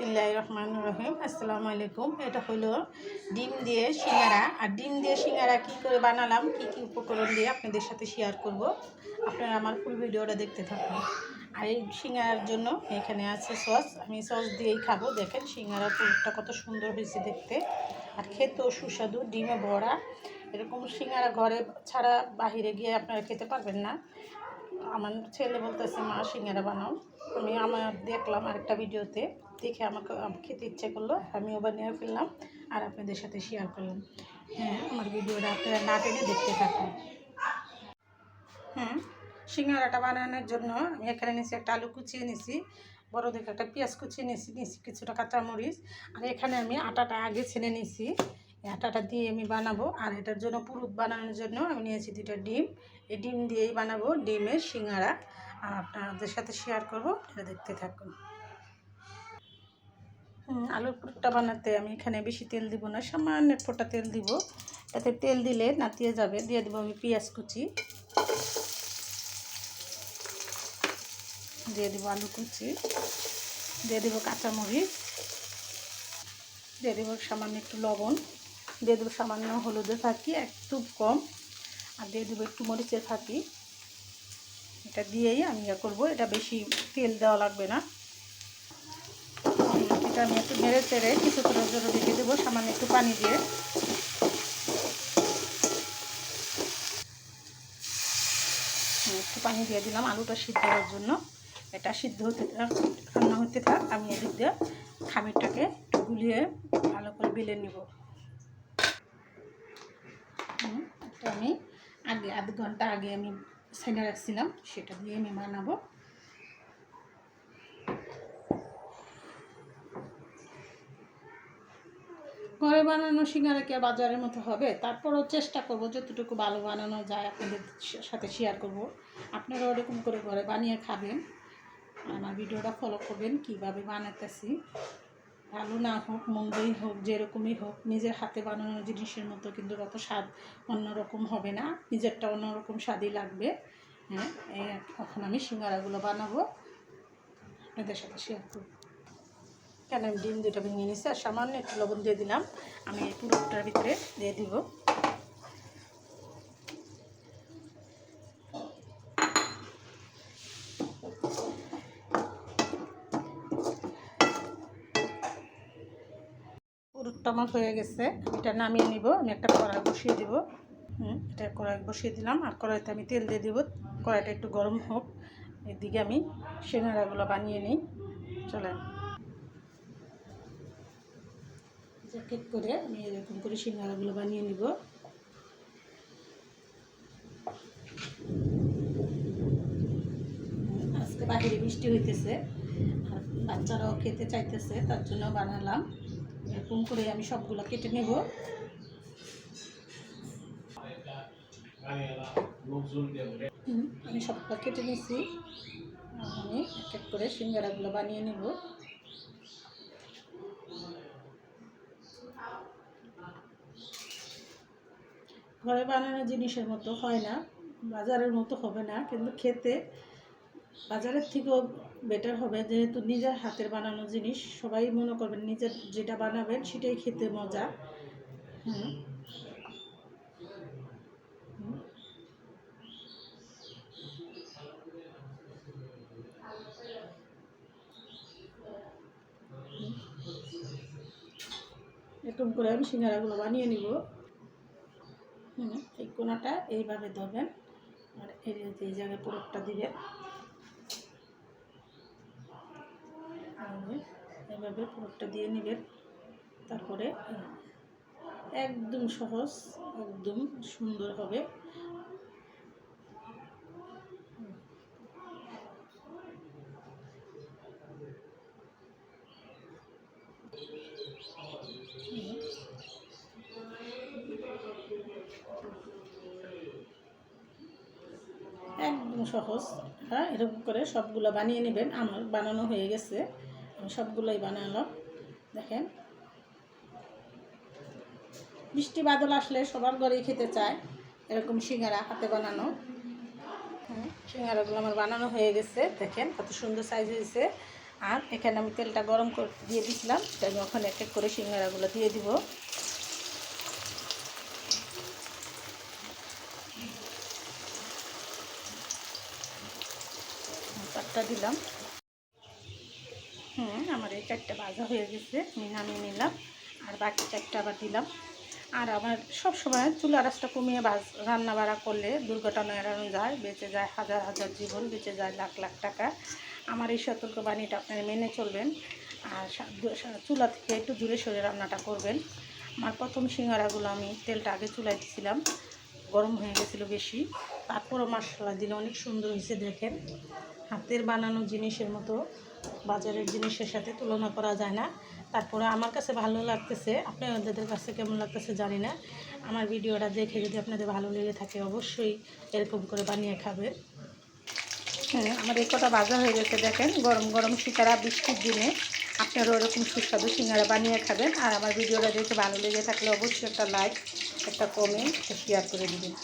বিসমিল্লাহ রহমান রহিম আসসালামু আলাইকুম এটা হলো ডিম দিয়ে সিঙ্গারা। আর ডিম দিয়ে সিঙ্গারা কী করে বানালাম, কী কী উপকরণ দিয়ে আপনাদের সাথে শেয়ার করব, আপনারা আমার ফুল ভিডিওটা দেখতে থাকুন। আর এই সিঙ্গারার জন্য এখানে আছে সস আমি সস দিয়েই খাব। দেখেন সিঙ্গারা পুরোটা কত সুন্দর হয়েছে দেখতে। আর খেতেও সুস্বাদু, ডিমে ভরা। এরকম সিঙ্গারা ঘরে ছাড়া বাহিরে গিয়ে আপনারা খেতে পারবেন না। আমার ছেলে বলতেছে, মা, সিঙ্গারা বানাও। আমি আমার দেখলাম আরেকটা ভিডিওতে, দেখে আমাকে খেতে ইচ্ছে করল, আমিও বানিয়ে ফেললাম আর আপনাদের সাথে শেয়ার করলাম। হ্যাঁ আমার ভিডিওটা আপনারা না টেনে দেখতে থাকুন। হ্যাঁ সিঙ্গারাটা বানানোর জন্য আমি এখানে নিয়েছি একটা আলু কুচিয়ে নিয়েছি বড় দেখে একটা পেঁয়াজ কুচিয়ে নিয়েছি নিয়েছি কিছুটা কাঁচামরিচ আর এখানে আমি আটাটা আগে ছেনে নিয়েছি। আটাটা দিয়ে আমি বানাবো। আর এটার জন্য পুরুত বানানোর জন্য আমি নিয়েছি দুটো ডিম। এই ডিম দিয়েই বানাবো ডিমের সিঙ্গারা। আর আপনাদের সাথে শেয়ার করব এটা দেখতে থাকুন। আলুর পুরটা বানাতে আমি এখানে বেশি তেল দিব না, সামান্য ফোঁটা তেল দিব। এতে তেল দিলে নাতিয়ে যাবে। দিয়ে দেবো আমি পেঁয়াজ কুচি। দিয়ে দেবো আলু কুচি। দিয়ে দেবো কাঁচামরিচ। দিয়ে দেবো সামান্য একটু লবণ। দিয়ে দেবো সামান্য হলুদের ফাঁকি একটু কম। আর দিয়ে দেবো একটু মরিচের ফাঁকি এটা দিয়েই আমি ইয়ে করব। এটা বেশি তেল দেওয়া লাগবে না। এটা আমি একটু নেড়ে চেড়ে কিছুক্ষণের জন্য রেখে দেবো সামান্য একটু পানি দিয়ে। একটু পানি দিয়ে দিলাম আলুটা সিদ্ধ হওয়ার জন্য। এটা সিদ্ধ হতে রান্না হতে থাক। আমি এদিক দিয়ে খামিরটাকে গুলিয়ে ভালো করে বেলে নেব। এটা আমি আগে আধ ঘণ্টা আগে আমি সাইডে রাখছিলাম, সেটা দিয়ে আমি বানাবো। ঘরে বানানো সিঙ্গারা কি বাজারের মতো হবে? তারপরও চেষ্টা করব যতটুকু ভালো বানানো যায় আপনাদের সাথে শেয়ার করব। আপনারা ওরকম করে ঘরে বানিয়ে খাবেন। আমার ভিডিওটা ফলো করবেন, কীভাবে বানাতেছি ভালো না হোক, মন্দই হোক, যেরকমই হোক, নিজের হাতে বানানো জিনিসের মতো কিন্তু অত স্বাদ অন্যরকম হবে না। নিজেরটা অন্যরকম স্বাদই লাগবে। হ্যাঁ এই এখন আমি সিঙ্গারাগুলো বানাবো। আপনাদের সাথে শেয়ার করব। কেন আমি ডিম দুটো ভেঙে নিয়েছি? আর সামান্য একটু লবণ দিয়ে দিলাম। আমি পুরোটার ভিতরে দিয়ে দিব। আমার হয়ে গেছে। এটা নামিয়ে নিব, আমি একটা কড়াই বসিয়ে দিব। হুম, এটা কড়াই বসিয়ে দিলাম, আর কড়াইতে আমি তেল দিয়ে দিব। কড়াইটা একটু গরম হোক, এদিকে আমি সিঙ্গারাগুলো বানিয়ে নিই। চলেন। জ্যাকেট করে আমি এরকম করে সিঙ্গারাগুলো বানিয়ে নিব। আজকে বাহিরে বৃষ্টি হইতেছে, আর বাচ্চারাও খেতে চাইতেছে, তার জন্য বানালাম। এরকম করে আমি সবগুলো কেটে নেব। আমি সবগুলো কেটে নিয়েছি। আমি এক এক করে সিঙ্গারাগুলো বানিয়ে নেব। ঘরে বানানো জিনিসের মতো হয় না, বাজারের মতো হবে না, কিন্তু খেতে বাজারের থেকেও বেটার হবে, যেহেতু নিজের হাতের বানানো জিনিস, সবাই মনে করবেন নিজের যেটা বানাবেন সেটাই খেতে মজা। হুম। এরকম করে আমি সিঙ্গারাগুলো বানিয়ে নিব। এই কোনাটা এইভাবে ধরবেন। আর এই জায়গায় পুরোটা দিবেন। এইভাবে পুরোটা দিয়ে নেবেন। তারপরে, একদম সহজ, একদম সুন্দর হবে। একদম সহজ। হ্যাঁ এরকম করে সবগুলো বানিয়ে নেবেন। আমার বানানো হয়ে গেছে। সবগুলোই বানালাম, দেখেন। বৃষ্টি বাদল আসলে সবার ঘরেই খেতে চায়, এরকম সিঙ্গারা হাতে বানানো। হ্যাঁ সিঙ্গারাগুলো আমার বানানো হয়ে গেছে, দেখেন কত সুন্দর সাইজ হয়েছে। আর এখানে আমি তেলটা গরম করে দিয়ে দিছিলাম তাই আমি ওখানে এক এক করে সিঙ্গারাগুলো দিয়ে দিব। চারটা দিলাম। এই চারটা ভাজা হয়ে গেছে, আমি নামিয়ে নিলাম, আর বাকি চারটা আবার দিলাম। আর আমার সব সময় চুলা রাসটা কমিয়ে বাজ রান্না বাড়া করলে দুর্ঘটনা এড়ানো যায়, বেঁচে যায় হাজার হাজার জীবন, বেঁচে যায় লাখ লাখ টাকা। আমার এই সতর্কবাণীটা আপনারা মেনে চলবেন, আর চুলা থেকে একটু দূরে সরে রান্নাটা করবেন। আমার প্রথম সিঙ্গারাগুলো আমি তেলটা আগে চুলাই দিয়েছিলাম গরম হয়ে গেছিল বেশি। তারপরও মশলা দিলে অনেক সুন্দর হয়েছে দেখেন। হাতের বানানো জিনিসের মতো, বাজারের জিনিসের সাথে তুলনা করা যায় না। তারপরে আমার কাছে ভালো লাগতেছে, আপনাদের কাছে কেমন লাগতেছে জানি না। আমার ভিডিওটা দেখে যদি আপনাদের ভালো লেগে থাকে অবশ্যই এরকম করে বানিয়ে খাবেন। হ্যাঁ আমার এই কটা ভাজা হয়ে গেছে দেখেন, গরম গরম শিকারা বৃষ্টির দিনে আপনারা ওরকম সুস্বাদু সিঙ্গারা বানিয়ে খাবেন। আর আমার ভিডিওটা দেখে ভালো লেগে থাকলে অবশ্যই একটা লাইক একটা কমেন্ট শেয়ার করে দিবেন।